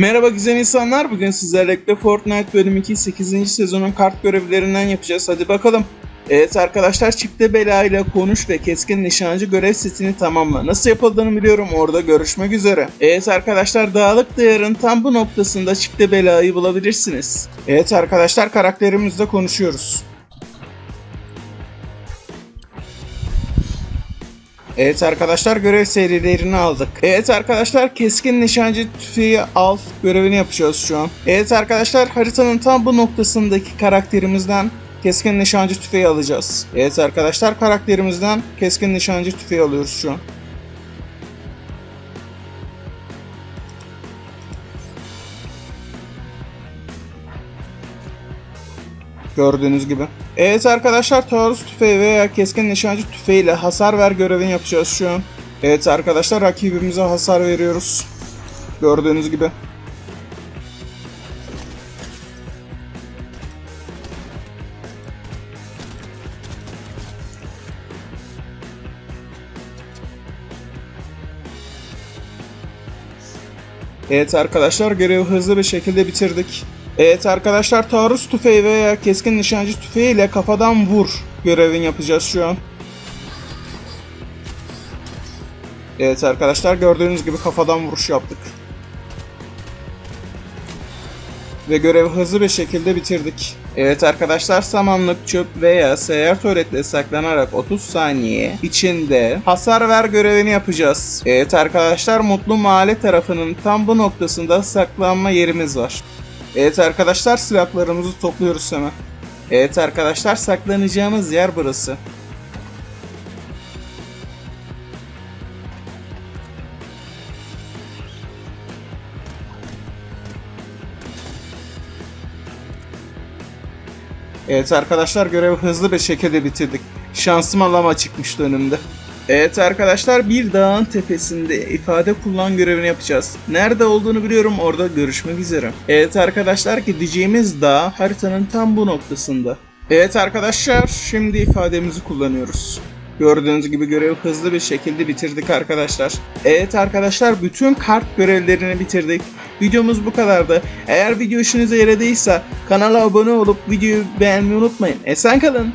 Merhaba güzel insanlar. Bugün sizlerle Fortnite bölüm 2 8. sezonun kart görevlerinden yapacağız. Hadi bakalım. Evet arkadaşlar çifte bela ile konuş ve keskin nişancı görev setini tamamla. Nasıl yapıldığını biliyorum orada görüşmek üzere. Evet arkadaşlar dağlık diyarın tam bu noktasında çifte belayı bulabilirsiniz. Evet arkadaşlar karakterimizle konuşuyoruz. Evet arkadaşlar görev serilerini aldık. Evet arkadaşlar keskin nişancı tüfeği al görevini yapacağız şu an. Evet arkadaşlar haritanın tam bu noktasındaki karakterimizden keskin nişancı tüfeği alacağız. Evet arkadaşlar karakterimizden keskin nişancı tüfeği alıyoruz şu an. Gördüğünüz gibi. Evet arkadaşlar taarruz tüfeği veya keskin nişancı tüfeğiyle hasar ver görevini yapacağız şu an. Evet arkadaşlar rakibimize hasar veriyoruz. Gördüğünüz gibi. Evet arkadaşlar görevi hızlı bir şekilde bitirdik. Evet arkadaşlar taarruz tüfeği veya keskin nişancı tüfeği ile kafadan vur görevini yapacağız şu an. Evet arkadaşlar gördüğünüz gibi kafadan vuruş yaptık. Ve görevi hızlı bir şekilde bitirdik. Evet arkadaşlar samanlık çöp veya seyyar tuvaletle saklanarak 30 saniye içinde hasar ver görevini yapacağız. Evet arkadaşlar mutlu mahalle tarafının tam bu noktasında saklanma yerimiz var. Evet arkadaşlar silahlarımızı topluyoruz hemen. Evet arkadaşlar saklanacağımız yer burası. Evet arkadaşlar görevi hızlı bir şekilde bitirdik. Şansıma lama çıkmıştı önümde. Evet arkadaşlar bir dağın tepesinde ifade kullan görevini yapacağız. Nerede olduğunu biliyorum orada görüşmek üzere. Evet arkadaşlar gideceğimiz dağ haritanın tam bu noktasında. Evet arkadaşlar şimdi ifademizi kullanıyoruz. Gördüğünüz gibi görevi hızlı bir şekilde bitirdik arkadaşlar. Evet arkadaşlar bütün kart görevlerini bitirdik. Videomuz bu kadardı. Eğer video işinize yaradıysa kanala abone olup videoyu beğenmeyi unutmayın. Esen kalın.